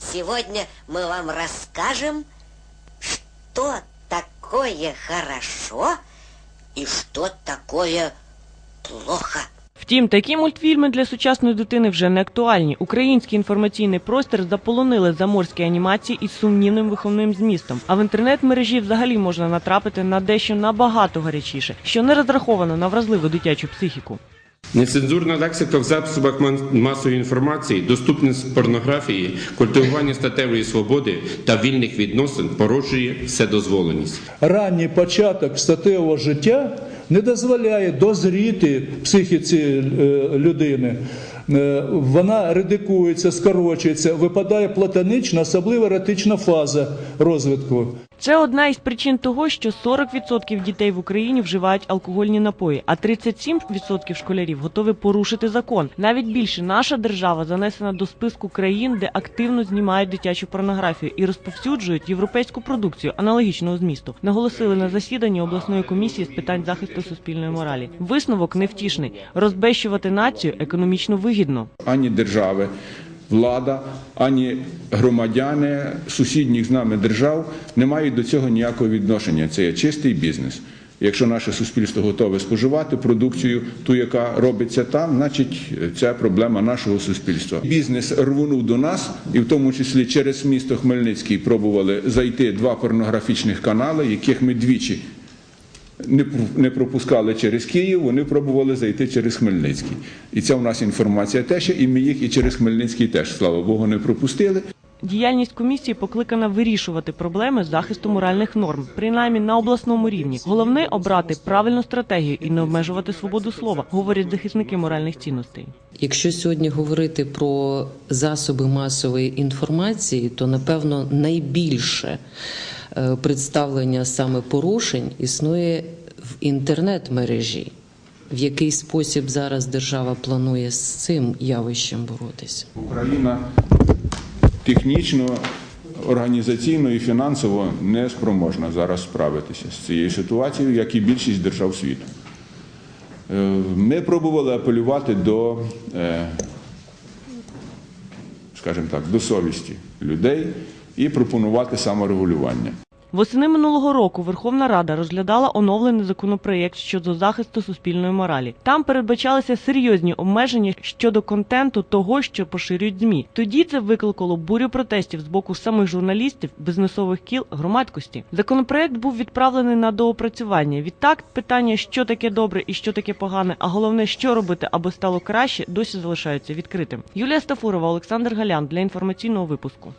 Сегодня мы вам расскажем, что такое хорошо и что такое плохо. Втім, такі мультфільми для сучасної дитини вже не актуальні. Український інформаційний простір заполонили заморські анімації із сумнівним виховним змістом. А в інтернет-мережі взагалі можна натрапити на дещо набагато гарячіше, що не розраховано на вразливу дитячу психіку. Нецензурна лексика в засобах масової інформації, доступність порнографії, культивування статевої свободи та вільних відносин породжує вседозволеність. ранній початок статевого життя не дозволяє дозріти психіці е, людини. Е, Вона редикується, скорочується, випадає платонична, особливо еротична фаза розвитку. Це одна із причин того, що 40% дітей в Україні вживають алкогольні напої, а 37% школярів готові порушити закон. Навіть більше наша держава занесена до списку країн, де активно знімають дитячу порнографію і розповсюджують європейську продукцію аналогічного змісту. Наголосили на засіданні обласної комісії з питань захисту суспільної моралі. Висновок невтішний: розбещувати націю економічно вигідно. ані держави, влада, ані громадяни сусідніх з нами держав не мають до цього ніякого відношення. Це є чистий бізнес. Якщо наше суспільство готове споживати продукцію, ту, яка робиться там, значить це проблема нашого суспільства. Бізнес рвонув до нас, і в тому числі через місто Хмельницький пробували зайти два порнографічних канали, яких ми двічі не пропускали через Київ, вони пробували зайти через Хмельницький. І це у нас інформація теж, і ми їх і через Хмельницький теж, слава Богу, не пропустили. Діяльність комісії покликана вирішувати проблеми захисту моральних норм, принаймні на обласному рівні. Головне обрати правильну стратегію і не обмежувати свободу слова, говорять захисники моральних цінностей. Якщо сьогодні говорити про засоби масової інформації, то напевно найбільше е, представлення саме порушень існує в інтернет-мережі. В який спосіб зараз держава планує з цим явищем боротися? Україна технічно, організаційно і фінансово не спроможна зараз справитися з цією ситуацією, як і більшість держав світу. Е, Ми пробували апелювати до, е, скажімо так, до совісті людей і пропонувати саморегулювання. Восени минулого року Верховна Рада розглядала оновлений законопроєкт щодо захисту суспільної моралі. Там передбачалися серйозні обмеження щодо контенту того, що поширюють змі. Тоді це викликало бурю протестів з боку самих журналістів, бізнесових кіл, громадськості. Законопроєкт був відправлений на доопрацювання. Відтак питання, що таке добре і що таке погане, а головне, що робити, аби стало краще, досі залишаються відкритим. Юлія Стафурова, Олександр Галян для інформаційного випуску.